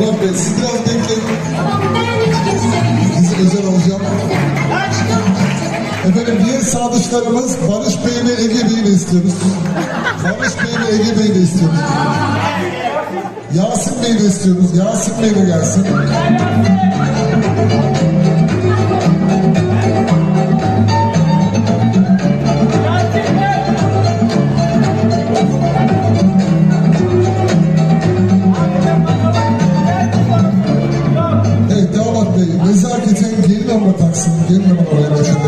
Murat Bey siz biraz bekleyin. Bizi özel alacağım. Efendim diğer sadıçlarımız Barış Bey ile Ege Bey'i de istiyoruz. Barış Bey ile Ege Bey'i de istiyoruz. Yasin Bey de istiyoruz. Yasin Bey de gelsin. Gelin ama taksın, gelin ama oraya.